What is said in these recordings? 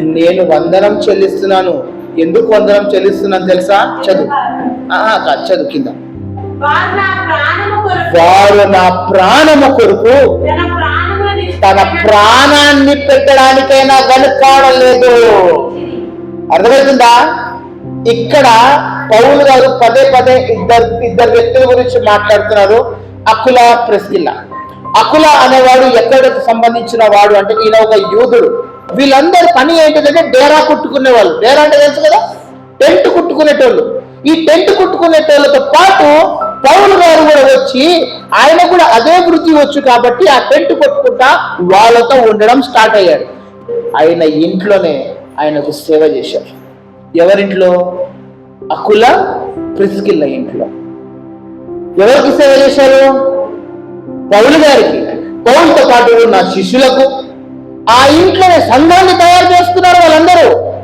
నేను వందనం చెల్లిస్తున్నాను. ఎందుకు వందనం చెల్లిస్తున్నాను తెలుసా? చదువు. కాదు చదువు కింద. వారు నా ప్రాణము కొరకు తన ప్రాణాన్ని పెట్టడానికైనా వెనుకాడలేదు. అర్థమవుతుందా? ఇక్కడ పౌలు గారు పదే పదే ఇద్దరు ఇద్దరు వ్యక్తుల గురించి మాట్లాడుతున్నారు. అకుల ప్రెస్కిల్ల. అకుల అనేవాడు ఎక్కడికి సంబంధించిన వాడు అంటే ఈయన ఒక యూదుడు. వీళ్ళందరి పని ఏంటిదంటే డేరా కుట్టుకునే వాళ్ళు డేరా అంటే తెలుసు కదా? టెంట్ కుట్టుకునేటోళ్ళు. ఈ టెంట్ కుట్టుకునేటోళ్ళతో పాటు పౌరులు గారు కూడా వచ్చి ఆయన కూడా అదే వృత్తి వచ్చు కాబట్టి ఆ టెంట్ కొట్టుకుంటా వాళ్ళతో ఉండడం స్టార్ట్ అయ్యాడు. ఆయన ఇంట్లోనే ఆయనకు సేవ చేశారు. ఎవరింట్లో? అకుల ప్రిస్కిల్ల ఇంట్లో. ఎవరికి సేవ చేశారు? పౌలు గారికి పౌలతో పాటు ఉన్న శిష్యులకు ఆ ఇంట్లోనే సంఘాన్ని తయారు చేస్తున్నారు వాళ్ళందరూ.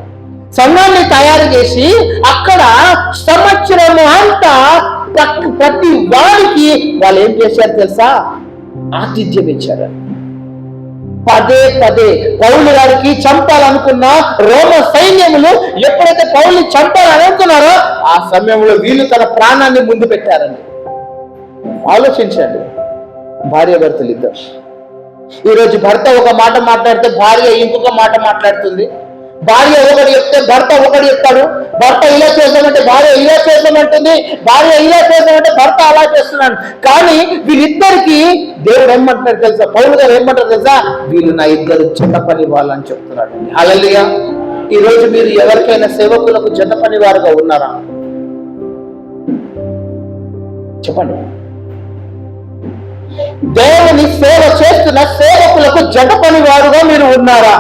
సంఘాన్ని తయారు చేసి అక్కడ సంవత్సరం అంతా ప్రతి- ప్రతి వాడికి వాళ్ళు ఏం చేశారు తెలుసా? ఆతిథ్యం ఇచ్చారు. పదే పదే పౌలు గారికి చంపాలనుకున్న రోమ సైన్యములు ఎప్పుడైతే పౌల్ని చంపాలని అనుకున్నారో ఆ సమయంలో వీళ్ళు తన ప్రాణాన్ని ముందు పెట్టారండి. ఆలోచించండి. భార్య భర్తలు ఇద్దరు ఈరోజు భర్త ఒక మాట మాట్లాడితే భార్య ఇంకొక మాట మాట్లాడుతుంది. భార్య ఒకటి చెప్తే భర్త ఒకటి చెప్తాడు. భర్త ఇలా చేసామంటే భార్య ఇలా చేసామంటుంది భార్య ఇలా చేసామంటే భర్త అలా చేస్తున్నాడు. కానీ వీళ్ళిద్దరికి దేవుడు ఏమంటారు తెలుసా? పౌరులు గారు ఏమంటారు తెలుసా? వీళ్ళు నా ఇద్దరు జత పని వాళ్ళని చెప్తున్నాడు అలలియా ఈ రోజు మీరు ఎవరికైనా సేవకులకు జత పని వారుగా ఉన్నారా? చెప్పండి. దేవుని సేవ చేస్తున్న సేవకులకు జత పని వారుగా మీరు ఉన్నారా?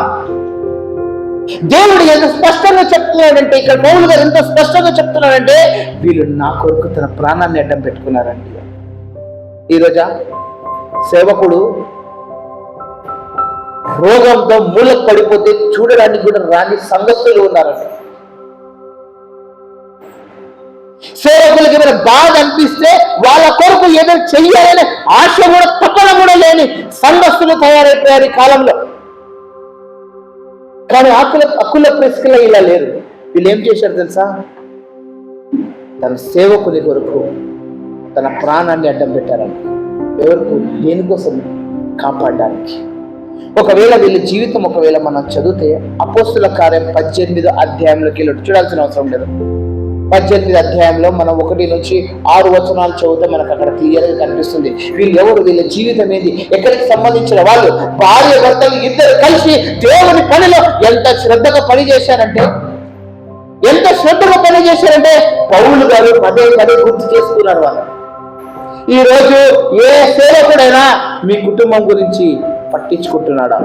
దేవుడు ఎంత స్పష్టంగా చెప్తున్నాడంటే ఇక్కడ పౌలు గారు ఎంత స్పష్టంగా చెప్తున్నాడంటే వీళ్ళు నా కొరకు తన ప్రాణాన్ని అడ్డం పెట్టుకున్నారండి. ఈరోజా సేవకుడు రోగంతో మూలకు పడిపోతే చూడడానికి కూడా రాని సంగతులు ఉన్నారండి. సేవకులకి ఏమైనా బాధ అనిపిస్తే వాళ్ళ కొరకు ఏదైనా చెయ్యాలనే ఆశ కూడా తప్పన కూడా లేని సంఘస్థులు తయారైపోయారు ఈ కాలంలో. కానీ ఆకుల అక్కుల ప్రెస్కుల ఇలా లేరు. వీళ్ళు ఏం చేశారు తెలుసా? తన సేవకుని కొరకు తన ప్రాణాన్ని అడ్డం పెట్టారని. ఎవరికి దేనికోసం కాపాడడానికి? ఒకవేళ వీళ్ళ జీవితం ఒకవేళ మనం చదివితే అపోస్తుల కార్యం పద్దెనిమిదో అధ్యాయంలోకి వెళ్ళి చూడాల్సిన అవసరం లేదు. పద్దెనిమిది అధ్యాయంలో మనం ఒకటి నుంచి ఆరు వచనాలు చదివితే మనకు అక్కడ క్లియర్గా కనిపిస్తుంది. వీళ్ళు ఎవరు వీళ్ళ జీవితం ఏంది? ఎక్కడికి సంబంధించిన వాళ్ళు? భార్య భర్తలు ఇద్దరు కలిసి దేవుని పనిలో ఎంత శ్రద్ధగా పని చేశారంటే? ఎంత శ్రద్ధగా పని చేశారంటే? పౌరులు గారు పదే పదే గుర్తు చేసుకున్నారు వాళ్ళు ఈ రోజు ఏ సేవకుడైనా మీ కుటుంబం గురించి పట్టించుకుంటున్నాడా?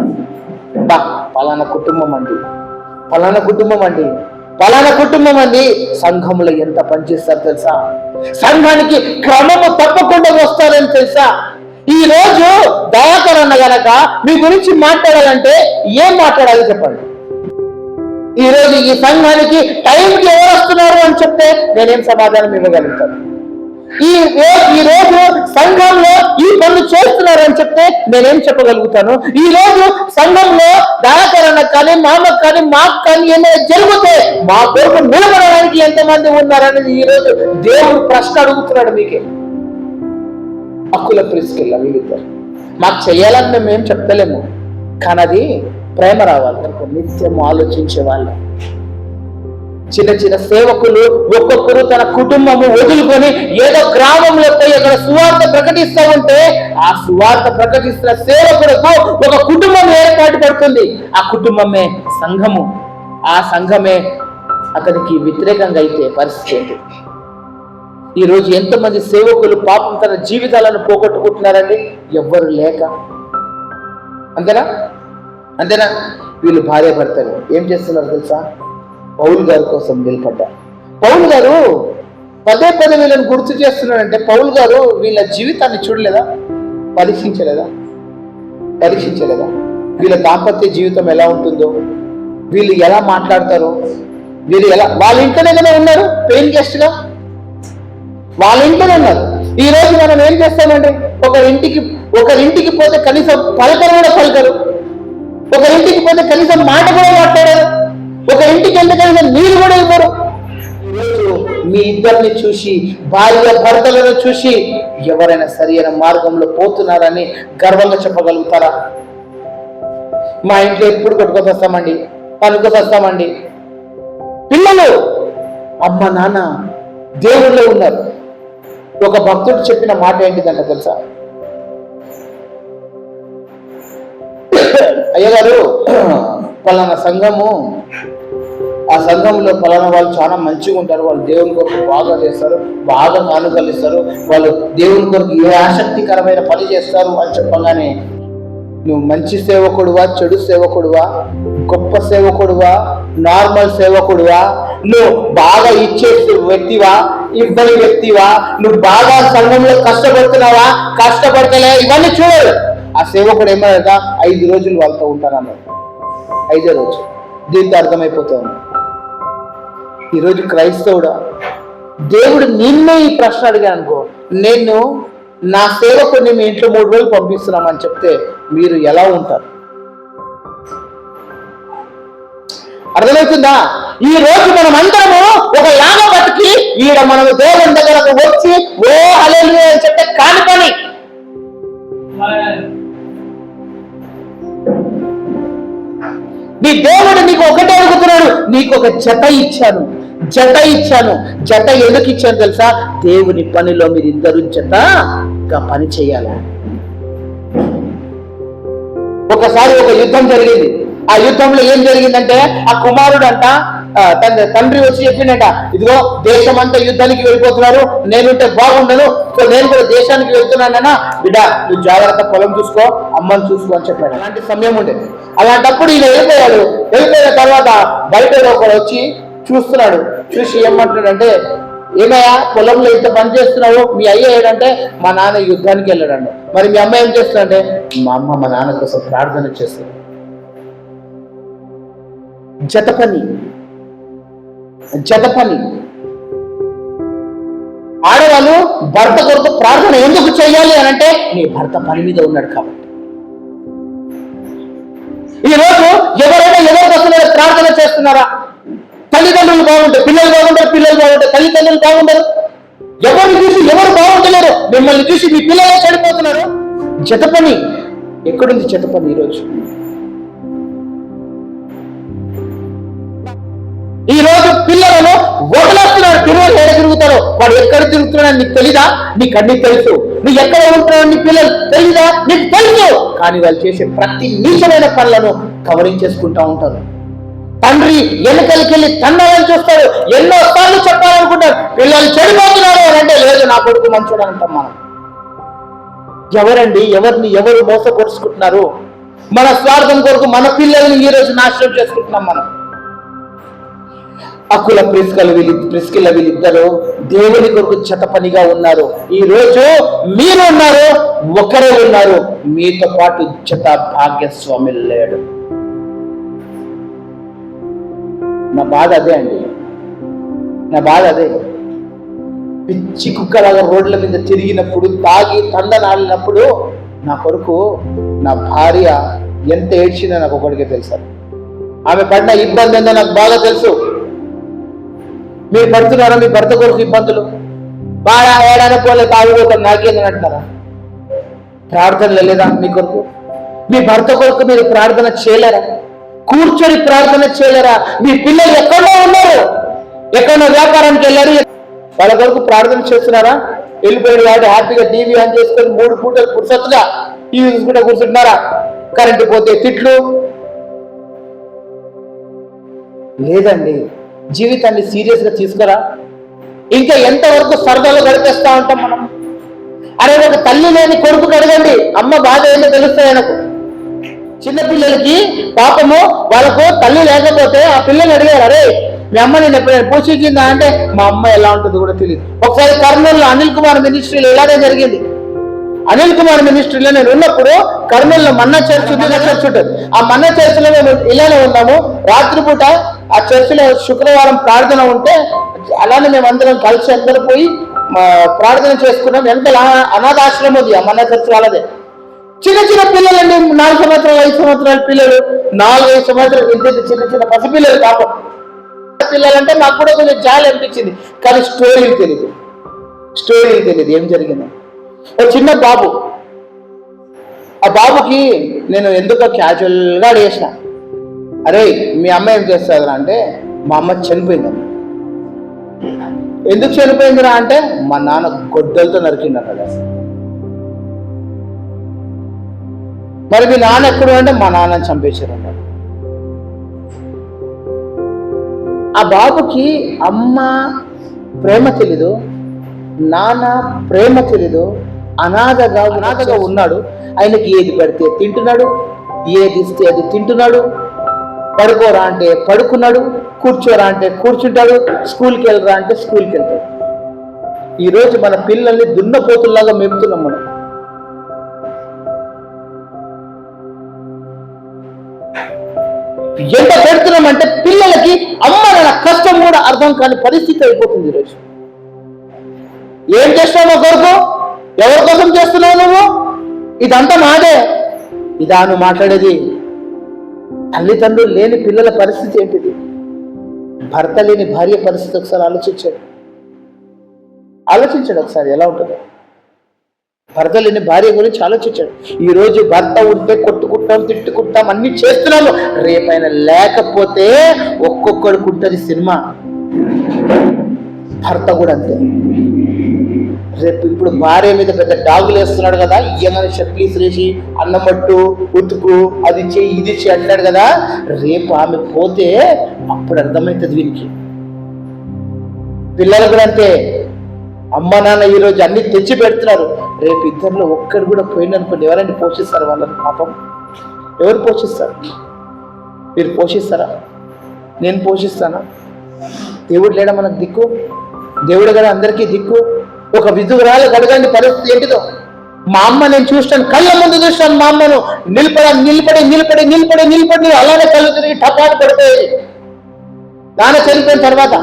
బా పలానా కుటుంబం అండి. పలానా కుటుంబం అండి. పలానా కుటుంబం అంది సంఘంలో ఎంత పనిచేస్తారు తెలుసా? సంఘానికి క్రమము తప్పకుండా వస్తారని తెలుసా? ఈ రోజు దయాకర్ అన్న గనక మీ గురించి మాట్లాడాలంటే ఏం మాట్లాడాలి చెప్పండి. ఈ రోజు ఈ సంఘానికి టైంకి ఎవరు వస్తున్నారు అని చెప్తే నేనేం సమాధానం ఇవ్వగలుగుతాను? ఈ ఈ రోజు సంఘంలో ఈ పనులు చేస్తున్నారని చెప్తే నేనేం చెప్పగలుగుతాను? ఈ రోజు సంఘంలో దయాకరణ కానీ మామకు కానీ మాకు కానీ ఏమైనా జరిగితే మా కొరకు నిలబడడానికి ఎంతమంది ఉన్నారనేది ఈ రోజు దేవుడు ప్రశ్న అడుగుతున్నాడు మీకే. హక్కుల ప్రిస్కెళ్ళ వీళ్ళిద్దరు మాకు చేయాలని మేము ఏం చెప్తలేము. కానీ అది ప్రేమ రావాలి. నిత్యం ఆలోచించే వాళ్ళు. చిన్న చిన్న సేవకులు ఒక్కొక్కరు తన కుటుంబము వదులుకొని ఏదో గ్రామంలో పోయి అక్కడ సువార్త ప్రకటిస్తూ ఉంటే ఆ సువార్త ప్రకటిస్తున్న సేవకులకు ఒక కుటుంబం ఏర్పాటు పడుతుంది. ఆ కుటుంబమే సంఘము. ఆ సంఘమే అతనికి వ్యతిరేకంగా అయితే పరిస్థితి ఏంటి? ఈరోజు ఎంతమంది సేవకులు పాపం తన జీవితాలను పోగొట్టుకుంటున్నారండి? ఎవ్వరు లేక. అంతేనా? అంతేనా? వీళ్ళు భార్య భర్తలు ఏం చేస్తున్నారు తెలుసా? పౌలు గారి కోసం నిలబడ్డారు పౌల్ గారు పదే పదే వీళ్ళని గుర్తు చేస్తున్నారంటే పౌలు గారు వీళ్ళ జీవితాన్ని చూడలేదా? పరీక్షించలేదా? పరీక్షించలేదా? వీళ్ళ దాంపత్య జీవితం ఎలా ఉంటుందో వీళ్ళు ఎలా మాట్లాడతారు వీళ్ళు ఎలా వాళ్ళ ఇంట్లోనే కదా ఉన్నారు పెయిన్ గెస్ట్గా వాళ్ళ ఇంట్లోనే ఉన్నారు. ఈ రోజు మనం ఏం చేస్తామండి ఒక ఇంటికి ఒకరింటికి పోతే కనీసం పలకరు కూడా పలకరు. ఒకరింటికి పోతే కనీసం మాట కూడా మాట్లాడారు. ఒక ఇంటికి ఎందుకైనా మీరు కూడా ఇవ్వరు ఈరోజు మీ ఇద్దరిని చూసి భార్య భర్తలను చూసి ఎవరైనా సరైన మార్గంలో పోతున్నారని గర్వంగా చెప్పగలుగుతారా? మా ఇంట్లో ఎప్పుడు కొట్టుకొని వస్తామండి పనుకొని వస్తామండి పిల్లలు అమ్మ నాన్న దేవుళ్ళు ఉన్నారు. ఒక భక్తుడు చెప్పిన మాట ఏంటిదంట తెలుసా? అయ్యగారు పలానా సంఘము ఆ సంఘంలో పలానా వాళ్ళు చాలా మంచిగా ఉంటారు వాళ్ళు దేవుని కొరకు బాగా చేస్తారు బాగా కానుకలు ఇస్తారు వాళ్ళు దేవుని కొరకు ఏ ఆసక్తికరమైన పని చేస్తారు అని చెప్పగానే నువ్వు మంచి సేవకుడువా చెడు సేవకుడువా గొప్ప సేవకుడువా నార్మల్ సేవకుడువా నువ్వు బాగా ఇచ్చే వ్యక్తివా ఇవ్వని వ్యక్తివా నువ్వు బాగా సంఘంలో కష్టపడుతున్నావా కష్టపడతలే ఇవన్నీ చూడరు ఆ సేవకుడు ఏమన్నా ఐదు రోజులు వాళ్ళతో ఉంటానన్నాడు. ఐదో రోజు. దీంతో అర్థమైపోతుంది. ఈరోజు క్రైస్తవుడా? దేవుడు నిన్నే ఈ ప్రశ్న అడిగాను అనుకో నేను నా సేవకుని మీ ఇంట్లో మూడు రోజులు పంపిస్తున్నామని చెప్తే మీరు ఎలా ఉంటారు? అర్థమవుతుందా? ఈ రోజు మనం అందరము ఒక యాగ బతికి ఈడ మనం దేవుని దగ్గరకు వచ్చి ఓ హలేలు అని చెప్తే కాని పని. నీ దేవుడు నీకు ఒకటే నీకు ఒక జత ఇచ్చాను. జత ఇచ్చాను. జత ఎందుకు ఇచ్చాను తెలుసా? దేవుని పనిలో మీరు ఇద్దరు జతగా పని చేయాలి. ఒకసారి ఒక యుద్ధం జరిగింది. ఆ యుద్ధంలో ఏం జరిగిందంటే ఆ కుమారుడు అంట తండ్రి వచ్చి చెప్పిండట ఇదిగో దేశం అంతా యుద్ధానికి వెళ్ళిపోతున్నారు నేనుంటే బాగుండను సో నేను కూడా దేశానికి వెళ్తున్నానన్నా బిడ్డ నువ్వు జాగ్రత్త పొలం చూసుకో అమ్మని చూసుకో అని చెప్పాడు. అలాంటి సమయం ఉండేది. అలాంటప్పుడు ఈయన వెళ్ళిపోయాడు. వెళ్ళిపోయిన తర్వాత బయట ఒకడు వచ్చి చూస్తున్నాడు. చూసి ఏమంటున్నాడంటే ఏమయ్యా పొలంలో ఇంత పని చేస్తున్నావు? మీ అయ్య ఏంటంటే మా నాన్న యుద్ధానికి వెళ్ళాడండి మరి మీ అమ్మ ఏం చేస్తుందంటే మా అమ్మ మా నాన్న కోసం ప్రార్థన చేస్తుంది. జత పని జత పని ఆడవాళ్ళు భర్త కొరకు ప్రార్థన ఎందుకు చేయాలి అని అంటే నీ భర్త పని మీద ఉన్నాడు కాబట్టి. ఈ రోజు ఎవరైనా ఎవరి కోసం ప్రార్థన చేస్తున్నారా? తల్లిదండ్రులు బాగుంటారు పిల్లలు బాగుంటారు పిల్లలు బాగుంటారు తల్లిదండ్రులు బాగుంటారు. ఎవరిని చూసి ఎవరు బాగుంటలేరు? మిమ్మల్ని చూసి మీ పిల్లలే చెడిపోతున్నారు. జత పని ఎక్కడుంది జత పని ఈరోజు? ఈ రోజు పిల్లలను వదిలేస్తున్నాడు పిల్లలు ఎక్కడ తిరుగుతారో. వాడు ఎక్కడ తిరుగుతున్నాడు నీకు తెలీదా? నీ అన్ని తెలుసు. నువ్వు ఎక్కడ ఉంటున్నావు నీ పిల్లలు తెలీదా? నీకు తెలుసు. కానీ వాళ్ళు చేసే ప్రతి నీచమైన పనులను కవరింగ్ చేసుకుంటా ఉంటారు. తండ్రి వెనకలికెళ్ళి తండ్రి చూస్తాడు. ఎన్నో సార్లు చెప్పాలనుకుంటారు పిల్లలు చెడిపోతున్నారు. అని అంటే లేదు నా కొడుకు మంచోడు అంటాం మనం. ఎవరండి? ఎవరిని ఎవరు మోసపరుచుకుంటున్నారు? మన స్వార్థం కొరకు మన పిల్లల్ని ఈ రోజు నాశనం చేసుకుంటున్నాం మనం. అకుల ప్రిస్కల వీళ్ళు ప్రిస్కిల వీళ్ళిద్దరు దేవుని కొరకు చతపనిగా ఉన్నారు. ఈ రోజు మీరు ఉన్నారు ఒకరే ఉన్నారు. మీతో పాటు జత భాగ్యస్వామి లేడు. నా బాధ అదే అండి. నా బాధ అదే. పిచ్చి కుక్కలాగా రోడ్ల మీద తిరిగినప్పుడు తాగి తండనాడినప్పుడు నా కొరకు నా భార్య ఎంత ఏడ్చిందో నాకు ఒకటికే తెలుసు ఆమె పడిన ఇబ్బంది ఏందో నాకు బాగా తెలుసు. మీరు పడుతున్నారా మీ భర్త కొరకు ఇబ్బందులు. బాగా ఏడాది పోలే తాగిపోతాం నాకేందని అంటున్నారా? ప్రార్థనలు లేదా మీ కొరకు? మీ భర్త కొరకు మీరు ప్రార్థన చేయలేరా? కూర్చొని ప్రార్థన చేయలేరా? మీ పిల్లలు ఎక్కడో ఉన్నారు. ఎక్కడో వ్యాపారానికి వెళ్ళారు. వాళ్ళ కొరకు ప్రార్థన చేస్తున్నారా? వెళ్ళిపోయాడు కాబట్టి హ్యాపీగా టీవీ ఆన్ చేసుకొని మూడు పూటలు పురుసత్తుగా టీవీ చూసుకుంటే కూర్చుంటున్నారా? కరెంటు పోతే తిట్లు. లేదండి. జీవితాన్ని సీరియస్గా తీసుకురా. ఇంకా ఎంతవరకు సరదాలు గడిపేస్తా ఉంటాం మనం? అరే ఒక తల్లి లేని కొడుకు అడగండి అమ్మ బాధ ఏంటో తెలుస్తాయి ఆయనకు చిన్నపిల్లలకి పాపము వాళ్ళకు తల్లి లేకపోతే ఆ పిల్లలు అడిగారు అరే మీ అమ్మ నేను ఎప్పుడైనా పోషించిందా అంటే మా అమ్మ ఎలా ఉంటుందో కూడా తెలియదు ఒకసారి కర్నూలులో అనిల్ కుమార్ మినిస్ట్రీలో ఇలాగే జరిగింది. అనిల్ కుమార్ మినిస్ట్రీలో నేను ఉన్నప్పుడు కర్నూలులో మన్నా చర్చ్ ఉంది చర్చ్ ఉంటుంది ఆ మన్నా చర్చ్లో మేము ఇలానే ఉన్నాము. రాత్రిపూట ఆ చర్చిలో శుక్రవారం ప్రార్థన ఉంటే అలానే మేము అందరం కలిసి అందరూ పోయి ప్రార్థన చేసుకున్నాం. ఎంత అనాథాశ్రమం ఉంది ఆ మన్నా చర్చ్ వాళ్ళదే. చిన్న చిన్న పిల్లలండి నాలుగు సంవత్సరాలు ఐదు సంవత్సరాల పిల్లలు నాలుగు ఐదు సంవత్సరాలు ఇంత చిన్న చిన్న పసిపిల్లలు పాపం. పిల్లలంటే మాకు కూడా కొంచెం జాలి అనిపించింది. కానీ స్టోరీలు తెలియదు స్టోరీలు తెలియదు ఏం జరిగిందో. ఒక చిన్న బాబు. ఆ బాబుకి నేను ఎందుకో క్యాజువల్గా అడిగేసిన. అరే మీ అమ్మ ఏం చేస్తుందిరా అంటే మా అమ్మ చనిపోయింది. ఎందుకు చనిపోయిందిరా అంటే మా నాన్న గొడ్డలతో నరికిండు అన్నాడు మరి మీ నాన్న ఎక్కడ అంటే మా నాన్న చంపేశారు అన్నాడు ఆ బాబుకి అమ్మ ప్రేమ తెలీదు నాన్న ప్రేమ తెలీదు అనాథగా అనాథగా ఉన్నాడు. ఆయనకి ఏది పెడితే తింటున్నాడు ఏది ఇస్తే అది తింటున్నాడు పడుకోరా అంటే పడుకున్నాడు కూర్చోరా అంటే కూర్చుంటాడు స్కూల్కి వెళ్ళరా అంటే స్కూల్కి వెళ్తాడు. ఈరోజు మన పిల్లల్ని దున్నపోతుల్లాగా మెపుతున్నాం మనం. ఎంత పెడుతున్నామంటే పిల్లలకి అమ్మ నాన్న కష్టం కూడా అర్థం కాని పరిస్థితి అయిపోతుంది ఈరోజు ఏం చేస్తావు నా కొరకు ఎవరి కోసం చేస్తున్నావు నువ్వు? ఇదంతా మాదే. ఇదా నువ్వు మాట్లాడేది? తల్లిదండ్రులు లేని పిల్లల పరిస్థితి ఏంటిది? భర్త లేని భార్య పరిస్థితి ఒకసారి ఆలోచించాడు. ఆలోచించాడు ఒకసారి ఎలా ఉంటుందో. భర్త లేని భార్య గురించి ఆలోచించాడు. ఈ రోజు భర్త ఉంటే కొట్టుకుంటాం తిట్టుకుంటాం అన్ని చేస్తున్నాము. రేపైనా లేకపోతే ఒక్కొక్కడికి ఉంటుంది సినిమా. భర్త కూడా అంతే. రేపు ఇప్పుడు భార్య మీద పెద్ద డాగులు వేస్తున్నాడు కదా ఇయ్యమని షట్లు ఇసిరేసి అన్నం పట్టు ఉతుకు అది చేయి ఇది చేయి అంటాడు కదా రేపు ఆమె పోతే అప్పుడు అర్థమవుతుంది వీనికి. పిల్లలు కూడా అంతే. అమ్మ నాన్న ఈరోజు అన్ని తెచ్చి పెడుతున్నారు. రేపు ఇద్దరిలో ఒక్కడు కూడా పోయిందనుకోండి ఎవరైనా పోషిస్తారు వాళ్ళని? పాపం. ఎవరు పోషిస్తారు? మీరు పోషిస్తారా? నేను పోషిస్తానా? దేవుడు లేడా మనకు దిక్కు? దేవుడు కదా అందరికీ దిక్కు? ఒక విధురాలు కడగండి పరిస్థితి ఏంటిదో? మా అమ్మ నేను చూస్తాను కళ్ళ ముందు చూస్తాను మా అమ్మను. నిలబడ నిలబడి నిలబడి నిలబడి నిలబడి అలానే కళ్ళు తిరిగి టపాటు పడిపోయేది నాన్న చనిపోయిన తర్వాత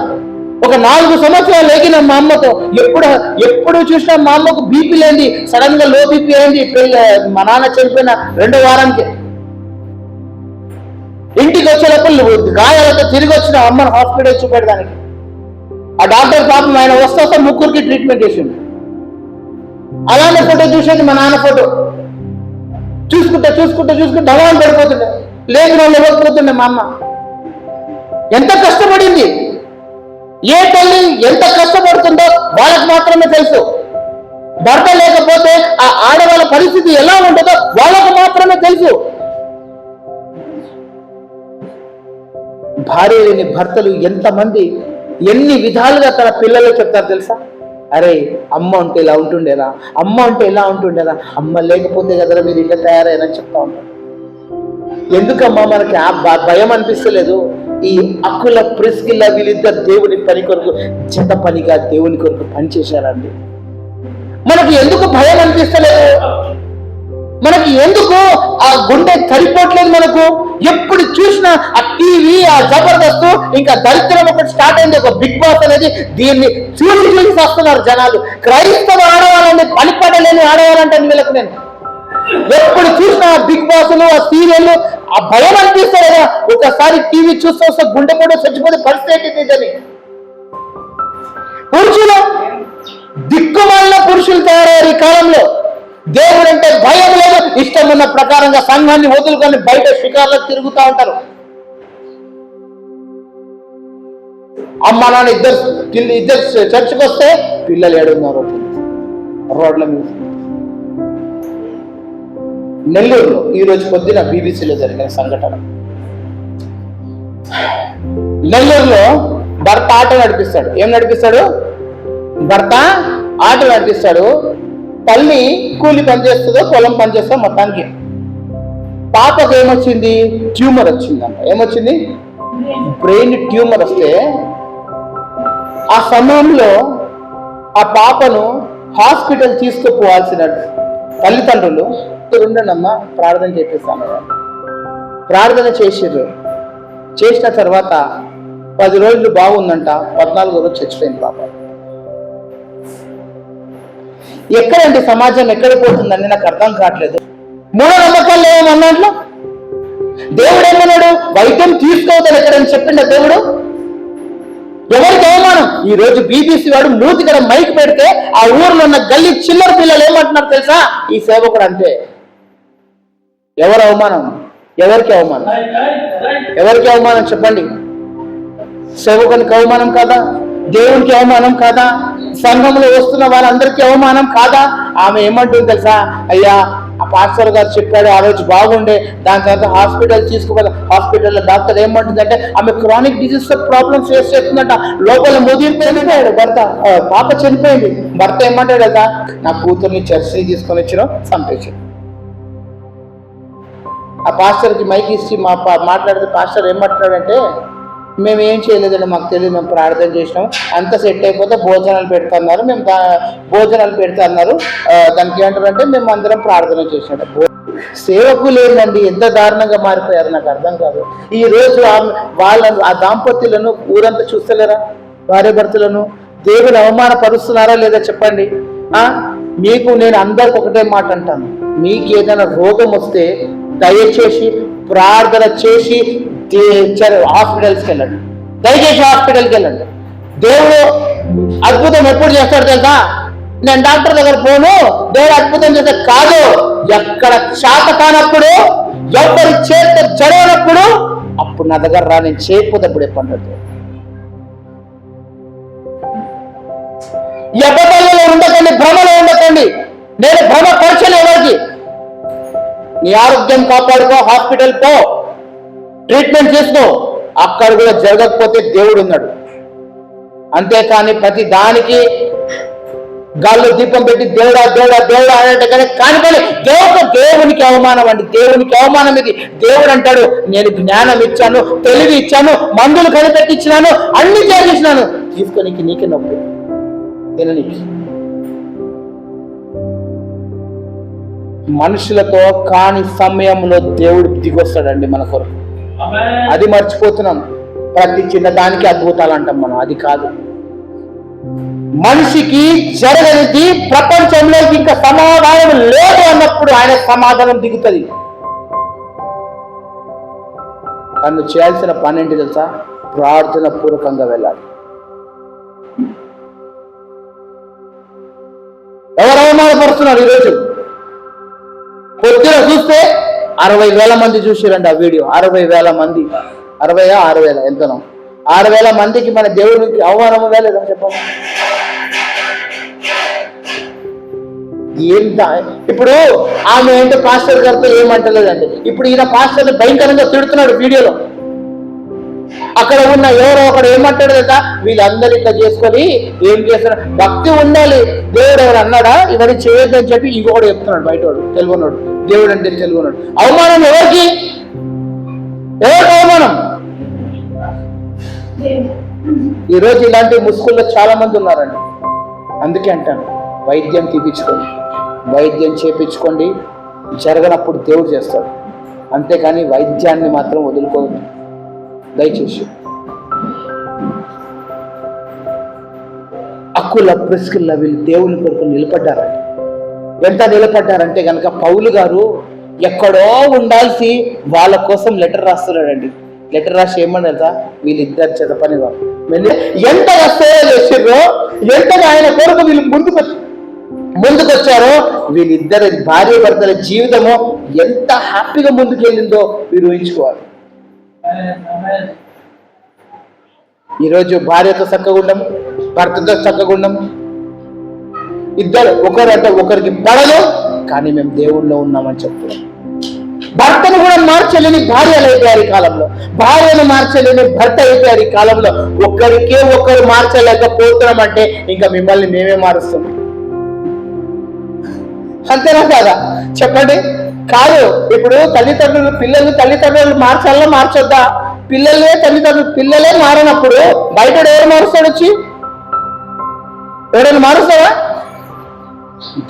ఒక నాలుగు సంవత్సరాలు లేగిన మా అమ్మతో ఎప్పుడు ఎప్పుడు చూసినా మా అమ్మకు బీపీ లేని సడన్గా లో బీపీ అయింది పెళ్ళి మా నాన్న చనిపోయిన రెండో వారానికి. ఇంటికి వచ్చేటప్పుడు గాయాలతో తిరిగి వచ్చిన అమ్మను హాస్పిటల్ చూపెట్టడానికి. ఆ డాక్టర్ పాపం ఆయన వస్తా ముగ్గురికి ట్రీట్మెంట్ చేసిండు. అలానే ఫోటో చూసేది మా నాన్న ఫోటో చూసుకుంటా చూసుకుంటా చూసుకుంటా డవాన్ పడిపోతుండే. లేని వాళ్ళు ఇవ్వకపోతుండే మా అమ్మ. ఎంత కష్టపడింది? ఏ తల్లి ఎంత కష్టపడుతుందో వాళ్ళకి మాత్రమే తెలుసు. భర్త లేకపోతే ఆ ఆడవాళ్ళ పరిస్థితి ఎలా ఉంటుందో వాళ్ళకు మాత్రమే తెలుసు. భార్య లేని భర్తలు ఎంతమంది ఎన్ని విధాలుగా తన పిల్లలు చెప్తారు తెలుసా? అరే అమ్మ ఉంటే ఇలా ఉంటుండేదా? అమ్మ ఉంటే ఇలా ఉంటుండేదా? అమ్మ లేకపోతే కదరా మీరు ఇట్లా తయారైనా చెప్తా ఉంటారు. ఎందుకమ్మా మనకి ఆ భయం అనిపిస్తలేదు? ఈ అక్కుల ప్రిస్కిల్ల వీళ్ళిద్దరు దేవుని పని కొరకు జత పనిగా దేవుని కొరకు పనిచేశారండి మనకి ఎందుకు భయం అనిపిస్తలేదు? మనకి ఎందుకు ఆ గుండె సరిపోవట్లేదు మనకు? ఎప్పుడు చూసినా ఆ టీవీ ఆ జబర్దస్త్ ఇంకా దరిద్రం ఒకటి స్టార్ట్ అయింది. ఒక బిగ్ బాస్ అనేది దీన్ని చూసి చూసి వస్తున్నారు జనాలు. క్రైస్తవ ఆడవాళ్ళని పనిపడలేని ఆడవాళ్ళంటే వీళ్ళకు నేను ఎప్పుడు చూసినా బిగ్ బాస్లు ఆ సీరియల్ ఆ భయం అనిపిస్తుంది కదా. ఒకసారి టీవీ చూస్తూ వస్తే గుండె కూడా చచ్చిపోతే పరిస్థితి ఏంటి అని. పురుషులు దిక్కుమాలిన పురుషులు తయారయ్యారు ఈ కాలంలో. దేవుడు అంటే భయం లేదు ఇష్టం ఉన్న ప్రకారంగా సంఘాన్ని వదులుకొని బయట షికార్లకు తిరుగుతూ ఉంటారు. అమ్మ నాన్న ఇద్దరు పిల్ల- ఇద్దరు చర్చికి వస్తే పిల్లలు ఏడున్నారు. రోడ్ల మీద. నెల్లూరులో ఈ రోజు పొద్దున బీబీసీలో జరిగిన సంఘటన. నెల్లూరులో భర్త ఆటో నడిపిస్తాడు. ఏం నడిపిస్తాడు? భర్త ఆటో నడిపిస్తాడు. తల్లి కూలి పనిచేస్తుందో పొలం పని మొత్తానికి. పాపకు ఏమొచ్చింది? ట్యూమర్ వచ్చిందంట. ఏమొచ్చింది? బ్రెయిన్ ట్యూమర్ వస్తే ఆ సమయంలో ఆ పాపను హాస్పిటల్ తీసుకుపోవాల్సిన తల్లిదండ్రులు ఉండనమ్మా ప్రార్థన చేపిస్తాను. ప్రార్థన చేసిర్రు. చేసిన తర్వాత పది రోజులు బాగుందంట పద్నాలుగు రోజు చచ్చిపోయింది పాప. ఎక్కడండి సమాజం ఎక్కడ పోతుందని నాకు అర్థం కావట్లేదు. మూఢనమ్మకాలు లేవు మన దాంట్లో దేవుడు ఏమన్నాడు వైద్యం తీసుకోవద్దని ఎక్కడని చెప్పిండ దేవుడు. ఎవరికి అవమానం? ఈ రోజు బీబీసీ వాడు మూతికర మైక్ పెడితే ఆ ఊర్లో ఉన్న గల్లీ చిల్లర పిల్లలు ఏమంటున్నారు తెలుసా? ఈ సేవకుడు అంతే ఎవరు అవమానం? ఎవరికి అవమానం? ఎవరికి అవమానం చెప్పండి? సేవకునికి అవమానం కాదా? దేవునికి అవమానం కాదా? సంఘంలో వస్తున్న వారందరికీ అవమానం కాదా? ఆమె ఏమంటుంది తెలుసా? అయ్యా ఆ పాస్టర్ గారు చెప్పాడు ఆ రోజు బాగుండే. దాని తర్వాత హాస్పిటల్ తీసుకుపోయి హాస్పిటల్లో డాక్టర్ ఏమంటుందంటే ఆమె క్రానిక్ డిసీజ్తో ప్రాబ్లమ్స్ ఫేస్ చేస్తుందంట. లోపల ముదిరి చనిపోయాడు భర్త. పాప చనిపోయింది. భర్త ఏమంటాడు కదా నా కూతుర్ని చర్చి తీసుకొని వచ్చిన చంపేసి. ఆ పాస్టర్కి మైక్ ఇచ్చి మా పా- మాట్లాడితే పాస్టర్ ఏమంటున్నాడంటే మేము ఏం చేయలేదండి మాకు తెలియదు మేము ప్రార్థన చేసినాం. అంత సెట్ అయిపోతే భోజనాలు పెడుతున్నారు. మేము దా భోజనాలు పెడుతున్నారు. దానికి ఏంటంటే మేము అందరం ప్రార్థన చేసినాం సేవకులు ఏంటండి ఎంత దారుణంగా మారిపోయారు నాకు అర్థం కాదు. ఈ రోజు వాళ్ళ వాళ్ళను ఆ దాంపత్యులను ఊరంతా చూస్తలేరా? భార్య భర్తలను? దేవుని అవమానపరుస్తున్నారా లేదా చెప్పండి? ఆ? మీకు నేను అందరికి ఒకటే మాట అంటాను. మీకు ఏదైనా రోగం వస్తే దయచేసి ప్రార్థన చేసి దే- హాస్పిటల్స్కి వెళ్ళండి. దయచేసి హాస్పిటల్కి వెళ్ళండి. దేవుడు అద్భుతం ఎప్పుడు చేస్తాడు తెలుసా? నేను డాక్టర్ దగ్గర పోను దేవుడు అద్భుతం చేస్తే కాదు. ఎక్కడ చేత కానప్పుడు ఎవరి చేత జరగనప్పుడు అప్పుడు నా దగ్గర రా నేను చేయకపోతే అప్పుడు ఎప్పుడు ఈ ఉండకండి భ్రమలో ఉండకండి. నేను భ్రమ పరచను ఎవరికి? నీ ఆరోగ్యం కాపాడుకో హాస్పిటల్ పో. ట్రీట్మెంట్ చేసుకో. అక్కడ కూడా జరగకపోతే దేవుడు ఉన్నాడు. అంతేకాని ప్రతి దానికి గాల్లో దీపం పెట్టి దేవుడా దేవుడా దేవుడా అనేట కానీ కాని దేవుడు దేవునికి అవమానం అండి. దేవునికి అవమానం ఇది. దేవుడు అంటాడు నేను జ్ఞానం ఇచ్చాను తెలివి ఇచ్చాను మందులు కనిపెట్టించినాను అన్ని చేసినాను తీసుకొని నీకే నొప్పి. తిననీకి మనుషులతో కాని సమయంలో దేవుడు దిగొస్తాడండి మన కొరకు. అది మర్చిపోతున్నాం. ప్రతి చిన్న దానికి అద్భుతాలు అంటాం మనం అది కాదు. మనిషికి జరగనిది ప్రపంచంలో ఇంకా సమాధానం లేదు అన్నప్పుడు ఆయన సమాధానం దిగుతుంది. తను చేయాల్సిన పని ఏంటి తెలుసా? ప్రార్థన పూర్వకంగా వెళ్ళాలి. ఎవరు అవమానపరుస్తున్నారు ఈరోజు? పొద్దున చూస్తే అరవై వేల మంది చూసిరండి ఆ వీడియో. అరవై వేల మంది. అరవై ఆరు వేల ఎంతనో ఆరు వేల మందికి మన దేవుడికి అవమానము వేలేదని చెప్పండి ఏంట? ఇప్పుడు ఆమె ఏంటో? పాస్టర్ గారితో ఏమంటలేదండి ఇప్పుడు ఈయన పాస్టర్ని భయంకరంగా తిడుతున్నాడు వీడియోలో. అక్కడ ఉన్న ఎవరో ఒకడు ఏమంటాడు కదా వీళ్ళందరూ ఇట్లా చేసుకొని ఏం చేస్తారు? భక్తి ఉండాలి. దేవుడు ఎవరు అన్నాడా? ఇవన్నీ చేయొద్దని చెప్పి ఇంకొకడు చెప్తున్నాడు బయటవాడు తెలుగున్నాడు. దేవుడు అంటే తెలుగున్నాడు. అవమానం ఎవరికి? ఎవరికి అవమానం? ఈరోజు ఇలాంటి ముసుగుల్లో చాలా మంది ఉన్నారండి. అందుకే అంటాను వైద్యం తీపించుకోండి వైద్యం చేపించుకోండి జరగనప్పుడు దేవుడు చేస్తాడు. అంతేకాని వైద్యాన్ని మాత్రం వదులుకోవద్దు. దయచేసి. అక్కుల ప్రిస్కిల్ల వీళ్ళు దేవుని కొరకు నిలబడ్డారంట. ఎంత నిలబడ్డారంటే కనుక పౌలు గారు ఎక్కడో ఉండాల్సి వాళ్ళ కోసం లెటర్ రాస్తున్నాడండి. లెటర్ రాసి ఏమన్నదా వీళ్ళిద్దరు చెదపని వాళ్ళు మెల్లి- ఎంతగా సేవ చేసిర్రో ఎంతగా ఆయన కొరకు వీళ్ళు ముందుకు ముందుకొచ్చారో వీళ్ళిద్దరి భార్య భర్తల జీవితము ఎంత హ్యాపీగా ముందుకెళ్ళిందో మీరు ఊహించుకోవాలి. ఈరోజు భార్యతో చక్కగుండం భర్తతో చక్కగుండం. ఇద్దరు ఒకరు అంటే ఒకరికి పడదు కానీ మేము దేవుళ్ళో ఉన్నామని చెప్తున్నాం. భర్తను కూడా మార్చలేని భార్యలు అయిపోయారు ఈ కాలంలో. భార్యను మార్చలేని భర్త అయిపోయారు ఈ కాలంలో. ఒకరికే ఒకరు మార్చలేకపోతున్నామంటే ఇంకా మిమ్మల్ని మేమే మారుస్తాం. అంతేనా కాదా? చెప్పండి. కాదు ఇప్పుడు తల్లిదండ్రులు పిల్లలు తల్లిదండ్రులు మార్చాలా మార్చొద్దా? పిల్లలే తల్లిదండ్రులు పిల్లలే మారినప్పుడు బయట ఎవరు మారుస్తాడు వచ్చి? ఎవరైనా మారుస్తావా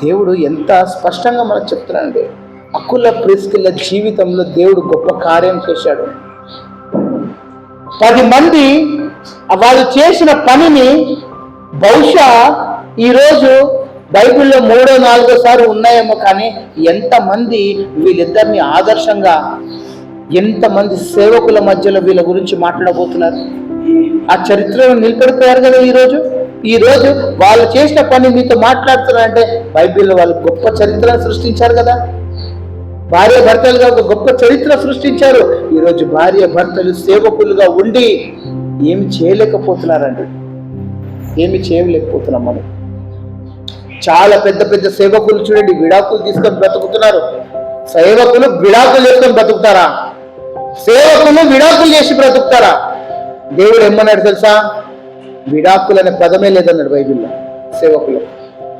దేవుడు ఎంత స్పష్టంగా మనకు చెప్తున్నాడు. అకుల ప్రిస్కుల జీవితంలో దేవుడు గొప్ప కార్యం చేశాడు. పది మంది వాళ్ళు చేసిన పనిని బహుశా ఈరోజు బైబిల్లో మూడో నాలుగో సార్లు ఉన్నాయేమో కానీ ఎంతమంది వీళ్ళిద్దరిని ఆదర్శంగా ఎంతమంది సేవకుల మధ్యలో వీళ్ళ గురించి మాట్లాడబోతున్నారు? ఆ చరిత్రను నిలబడిపోయారు కదా ఈరోజు? ఈరోజు వాళ్ళు చేసిన పని మీతో మాట్లాడుతున్నారంటే బైబిల్లో వాళ్ళు గొప్ప చరిత్రను సృష్టించారు కదా? భార్య భర్తలుగా ఒక గొప్ప చరిత్ర సృష్టించారు. ఈరోజు భార్య భర్తలు సేవకులుగా ఉండి ఏమి చేయలేకపోతున్నారండి? ఏమి చేయలేకపోతున్నాం మనం? చాలా పెద్ద పెద్ద సేవకులు చూడండి విడాకులు తీసుకొని బ్రతుకుతున్నారు. సేవకులు విడాకులు చేసుకొని బ్రతుకుతారా? సేవకులు విడాకులు చేసి బ్రతుకుతారా? దేవుడు ఏమన్నాడు తెలుసా? విడాకులు అనే పదమే లేదన్నాడు బైబిల్లో సేవకులు.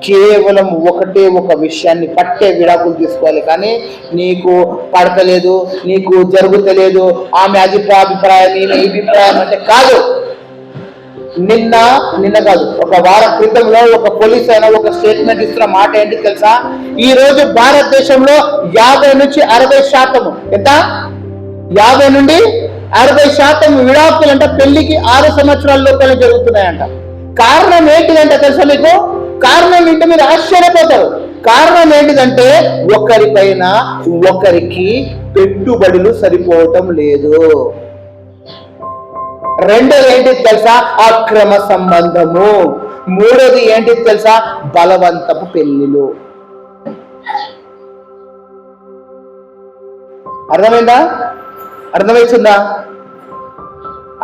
కేవలం ఒకటే ఒక విషయాన్ని పట్టే విడాకులు తీసుకోవాలి కానీ నీకు పడతలేదు నీకు జరుగుతలేదు ఆమె అభిప్రాయం ఈమె అభిప్రాయం అంటే కాదు. నిన్న నిన్న కాదు ఒక వారం క్రితంలో ఒక పోలీస్ అయినా ఒక స్టేట్మెంట్ ఇస్తున్న మాట ఏంటి తెలుసా? ఈ రోజు భారతదేశంలో యాభై నుంచి అరవై శాతం ఎంత? యాభై నుండి అరవై శాతం విడాకులంట పెళ్ళికి ఆరు సంవత్సరాల లోపల జరుగుతున్నాయంట. కారణం ఏంటిదంటే తెలుసా మీకు? కారణం ఏంటి మీరు ఆశ్చర్యపోతారు. కారణం ఏంటిదంటే ఒకరిపైన ఒకరికి పెట్టుబడులు సరిపోవటం లేదు. రెండోది ఏంటి తెలుసా? అక్రమ సంబంధము. మూడోది ఏంటి తెలుసా? బలవంతపు పెళ్ళిలు అర్థమైందా? అర్థమవుతుందా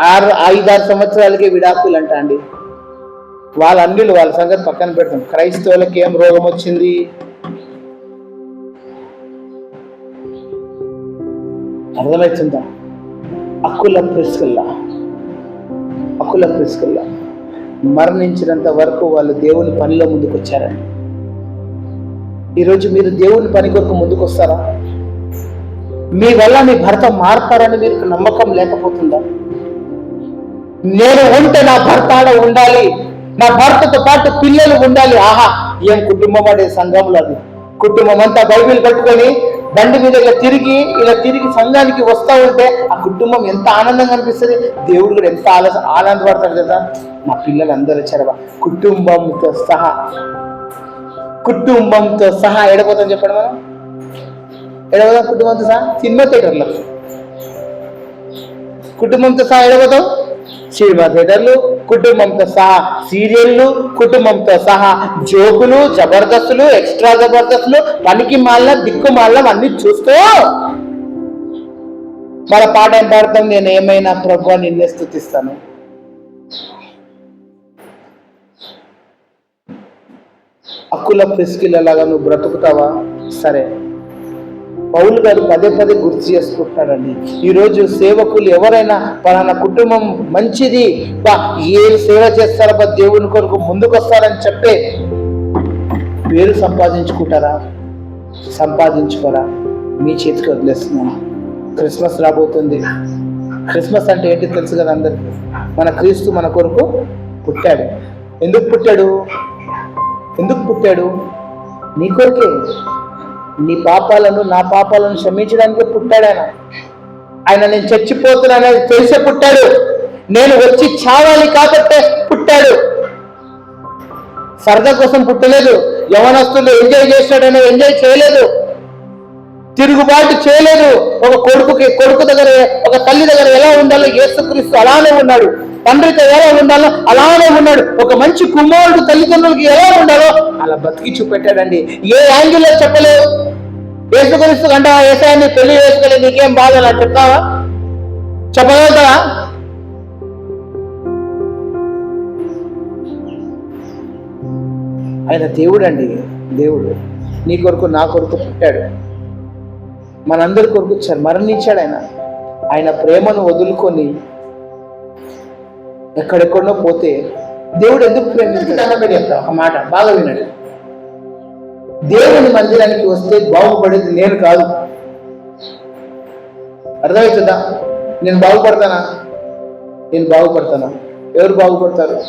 ఆరు ఐదారు సంవత్సరాలకి విడాకులు అంట అండి వాళ్ళ అన్నిలు వాళ్ళ సంగతి పక్కన పెడతాం. క్రైస్తవులకి ఏం రోగం వచ్చింది? అర్థమవుతుందా అక్కుల ప్రిస్కల్లా. అకుల ప్రిస్కల్లా మరణించినంత వరకు వాళ్ళు దేవుని పనిలో ముందుకు ఈరోజు మీరు దేవుని పని కొరకు ముందుకొస్తారా? మీ వల్ల మీ భర్త మారతారని మీకు నమ్మకం లేకపోతుందా? నేను ఉంటే నా భర్త ఆడ ఉండాలి నా భర్తతో పాటు పిల్లలు ఉండాలి. ఆహా ఏం కుటుంబం అనే సంఘంలో అది? కుటుంబం అంతా బైబిల్ కట్టుకొని బండి మీద ఇలా తిరిగి ఇలా తిరిగి సంఘానికి వస్తా ఉంటే ఆ కుటుంబం ఎంత ఆనందంగా అనిపిస్తుంది. దేవుడు కూడా ఎంత ఆల ఆనందపడతాడు కదా మా పిల్లలు అందరూ వచ్చారు కుటుంబంతో సహా కుటుంబంతో సహా ఎడపోతాం చెప్పండి మనం? ఎడపోతాం కుటుంబంతో సహా? సినిమా థియేటర్లో. కుటుంబంతో సహా ఎడపోతాం సినిమా థియేటర్లు కుటుంబంతో సహా సీరియళ్ళు కుటుంబంతో సహా జోకులు జబర్దస్తులు ఎక్స్ట్రా జబర్దస్తులు పనికి మాల దిక్కు మాల అన్ని చూస్తూ మన పాట ఏం పాడతాం నేను ఏమైనా ప్రభు నిన్నే స్థుతిస్తాను. అక్కుల ప్రిస్కిల్లలాగా నువ్వు బ్రతుకుతావా? సరే. పౌలు గారు పదే పదే గుర్తు చేసుకుంటున్నాడండి. ఈరోజు సేవకులు ఎవరైనా పలానా కుటుంబం మంచిది బా ఏ సేవ చేస్తారా బా దేవుని కొరకు ముందుకు వస్తారని చెప్పే పేరు సంపాదించుకుంటారా? సంపాదించుకోరా? మీ చేతికి వదిలేస్తున్నాను. క్రిస్మస్ రాబోతుంది. క్రిస్మస్ అంటే ఏంటి తెలుసు కదా అందరికీ? మన క్రీస్తు మన కొరకు పుట్టాడు. ఎందుకు పుట్టాడు? ఎందుకు పుట్టాడు? నీ కొరకే. నీ పాపాలను నా పాపాలను క్షమించడానికి పుట్టాడు ఆయన. ఆయన నేను చచ్చిపోతున్నానని తెలిసే పుట్టాడు. నేను వచ్చి చావాలి కాబట్టే పుట్టాడు. సరదా కోసం పుట్టలేదు. యవనస్తులు ఎంజాయ్ చేస్తాడని ఎంజాయ్ చేయలేదు. తిరుగుబాటు చేయలేదు. ఒక కొడుకుకి కొడుకు దగ్గర ఒక తల్లి దగ్గర ఎలా ఉండాలో యేసుక్రీస్తు అలానే ఉన్నాడు. తండ్రితో ఎలా ఉండాలో అలానే ఉన్నాడు. ఒక మంచి కుమారుడు తల్లిదండ్రులకి ఎలా ఉండాలో అలా బతికి చూపెట్టాడండి. ఏ యాంగిల్లో చెప్పలేదు యేసుక్రీస్తు కంటే ఏసాయాన్ని పెళ్ళి వేసుకోలేదు నీకేం బాధ అలా చెప్తావా? చెప్పగలుగుతావా? ఆయన దేవుడు అండి దేవుడు. నీ కొరకు నా కొరకు పుట్టాడు. మనందరి కొరకు మరణించాడు ఆయన. ఆయన ప్రేమను వదులుకొని ఎక్కడెక్కడో పోతే దేవుడు ఎందుకు ప్రేమించాడు? దండం పెట్టి చెప్తా ఒక మాట బాగా వినండి. దేవుని మందిరానికి వస్తే బాగుపడేది నేను కాదు. అర్థమవుతుందా నేను బాగుపడతానా? నేను బాగుపడతానా? ఎవరు బాగుపడతారు?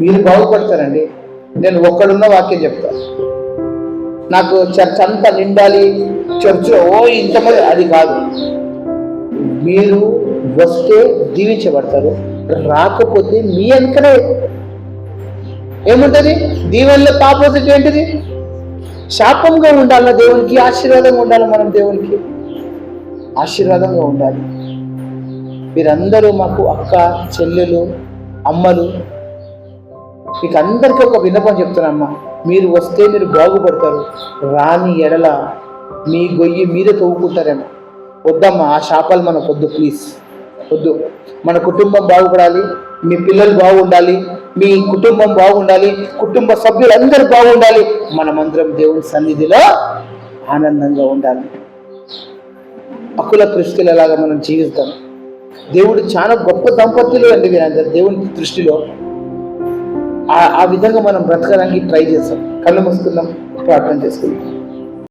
మీరు బాగుపడతారండి. నేను ఒక్కడున్న వాక్యం చెప్తా. నాకు చర్చ్ అంతా నిండాలి. చర్చిలో ఓ ఇంతమంది అది కాదు. మీరు వస్తే దీవించబడతారు. రాకపోతే మీ వెనకనే. ఏముంటది? దీవెనలో ఆపోజిట్ ఏంటిది? శాపంగా ఉండాలి దేవునికి ఆశీర్వాదంగా ఉండాలి మనం దేవునికి. ఆశీర్వాదంగా ఉండాలి. మీరందరూ మాకు అక్క చెల్లెలు అమ్మలు మీకు అందరికీ ఒక విన్నపం చెప్తున్నామ్మా మీరు వస్తే మీరు బాగుపడతారు. రాని ఎడల మీ గొయ్యి మీరే తవ్వుకుంటారేమో. వద్దమ్మా ఆ శాపాలు మనకు వద్దు ప్లీజ్ వద్దు. మన కుటుంబం బాగుపడాలి మీ పిల్లలు బాగుండాలి మీ కుటుంబం బాగుండాలి కుటుంబ సభ్యులందరూ బాగుండాలి. మనమందరం దేవుని సన్నిధిలో ఆనందంగా ఉండాలి. అకుల ప్రిస్కిలలాగా మనం జీవిస్తాం? దేవుడు చాలా గొప్ప దంపతులు అండి వీరందరూ దేవుని దృష్టిలో ఆ ఆ విధంగా మనం బ్రతకడానికి ట్రై చేస్తాం. కళ్ళు మూసుకుందాం ప్రార్థన చేసుకుందాం.